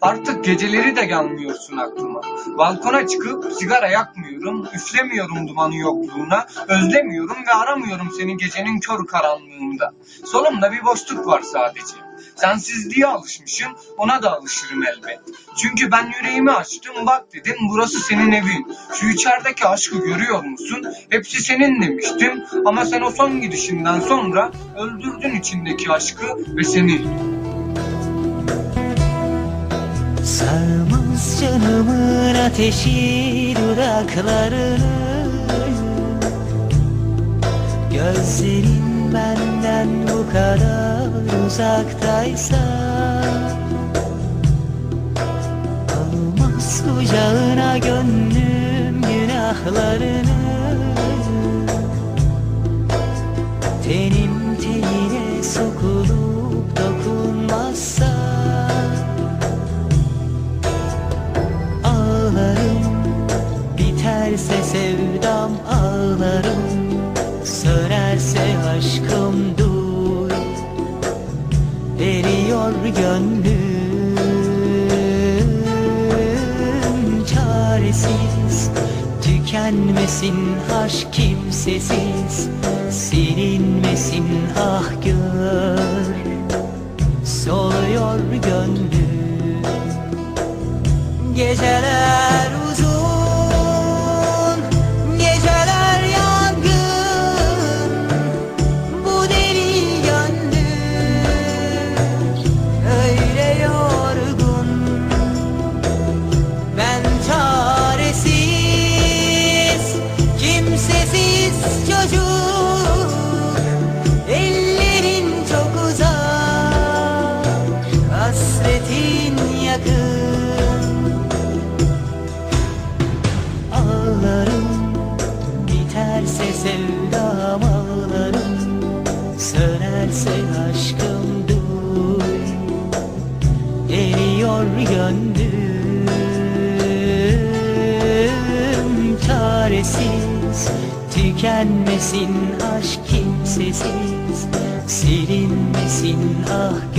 Artık geceleri de gelmiyorsun aklıma. Balkona çıkıp sigara yakmıyorum, üflemiyorum dumanı yokluğuna, özlemiyorum ve aramıyorum seni gecenin kör karanlığında. Solumda bir boşluk var sadece. Sensizliğe alışmışım, ona da alışırım elbet. Çünkü ben yüreğimi açtım, bak dedim burası senin evin. Şu içerideki aşkı görüyor musun? Hepsi senin demiştim ama sen o son gidişinden sonra öldürdün içindeki aşkı ve seni. Sarmaz canımın ateşi dudaklarını. Gözlerin benden bu kadar uzaktaysa. Almaz kucağına gönlüm günahlarını. Tenim tenine sokulup biterse sevdam ağlarım Sönerse aşkım dur. Eriyor gönlüm Çaresiz. Tükenmesin aşk kimsesiz Silinmesin ah gör. Soluyor gönlüm Geceler yakın Ağlarım. Biterse sevdam ağlarım. Sönerse aşkım duy. Eriyor gönlüm. Çaresiz tükenmesin aşk kimsesiz. Silinmesin ah